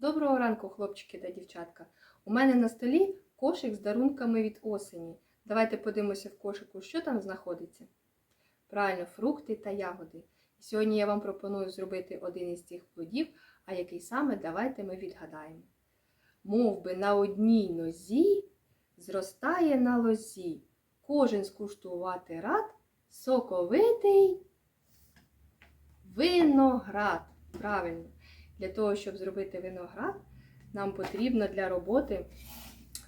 Доброго ранку, хлопчики та дівчатка. У мене на столі кошик з дарунками від осені. Давайте подивимося в кошику, що там знаходиться. Правильно, фрукти та ягоди. Сьогодні я вам пропоную зробити один із цих плодів, а який саме давайте ми відгадаємо. Мов би на одній нозі зростає на лозі. Кожен скуштувати рад, соковитий виноград. Правильно. Для того, щоб зробити виноград, нам потрібно для роботи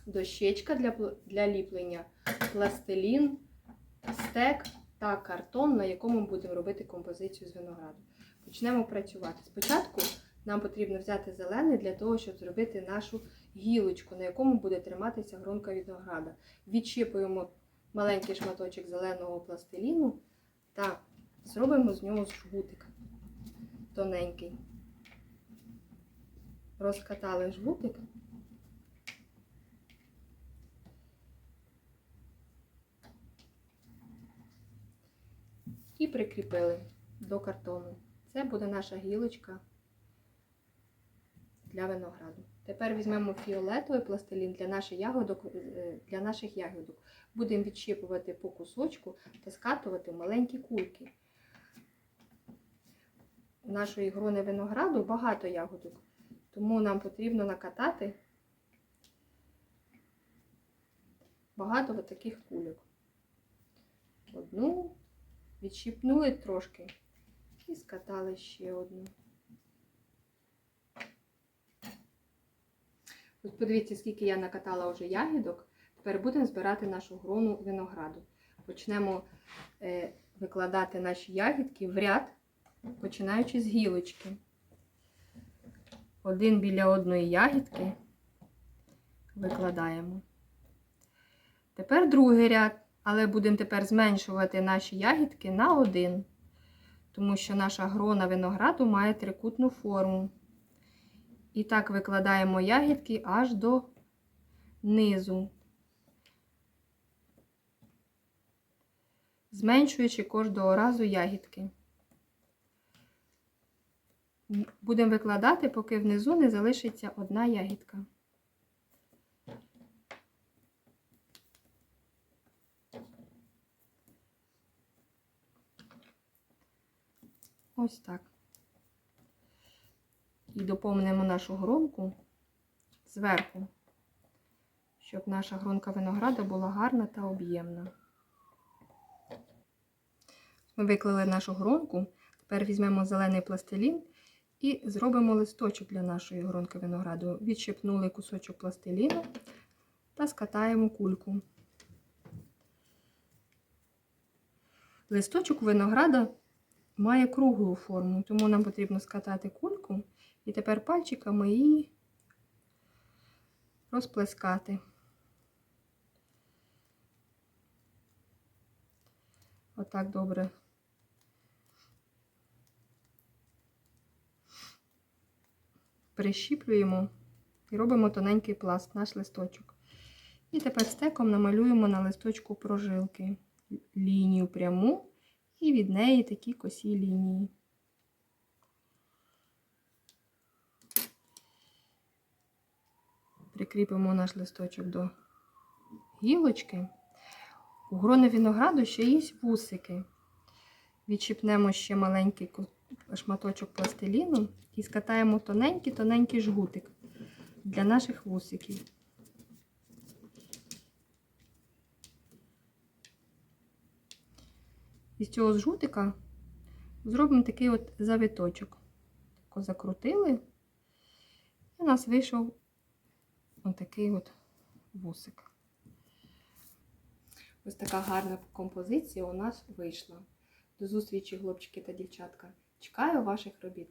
дощечка для, для ліплення, пластилін, стек та картон, на якому ми будемо робити композицію з винограду. Почнемо працювати. Спочатку нам потрібно взяти зелений для того, щоб зробити нашу гілочку, на якому буде триматися гронка винограда. Відчіпуємо маленький шматочок зеленого пластиліну та зробимо з нього жгутик тоненький розкатали жгутик. І прикріпили до картону. Це буде наша гілочка для винограду. Тепер візьмемо фіолетовий пластилін для наших ягодок. е, Для наших ягодок. Будемо відщипувати по кусочку та скатувати маленькі кульки. Нашої грони винограду багато ягодок. Тому нам потрібно накатати багато от таких кульок. Одну, відщипнули трошки і скатали ще одну. Ось подивіться, скільки я накатала вже ягідок. Тепер будемо збирати нашу грону винограду. Почнемо е, викладати наші ягідки в ряд, починаючи з гілочки один біля одної ягідки викладаємо. Тепер другий ряд, але будемо тепер зменшувати наші ягідки на один, тому що наша грона винограду має трикутну форму. І так викладаємо ягідки аж до низу, зменшуючи кожного разу ягідки. Будемо викладати, поки внизу не залишиться одна ягідка. Ось так. І доповнимо нашу гронку зверху, щоб наша гронка винограда була гарна та об'ємна. Ми виклали нашу гронку. Тепер візьмемо зелений пластилін і зробимо листочок для нашої гронки винограду. Відщипнули кусочок пластиліну та скатаємо кульку. Листочок винограда має круглу форму, тому нам потрібно скатати кульку і тепер пальчиками її розплескати. Отак добре прищіплюємо і робимо тоненький пласт, наш листочок. І тепер стеком намалюємо на листочку прожилки, лінію пряму і від неї такі косі лінії. Прикріпимо наш листочок до гілочки. У грони винограду ще є вусики. Відчіпнемо ще маленький шматочок пластиліну і скатаємо тоненький-тоненький жгутик для наших вусиків. Із цього жгутика зробимо такий от завиточок. Тако закрутили, і у нас вийшов отакий от вусик. Ось така гарна композиція у нас вийшла. До зустрічі, хлопчики та дівчатка. Чекаю ваших робіт.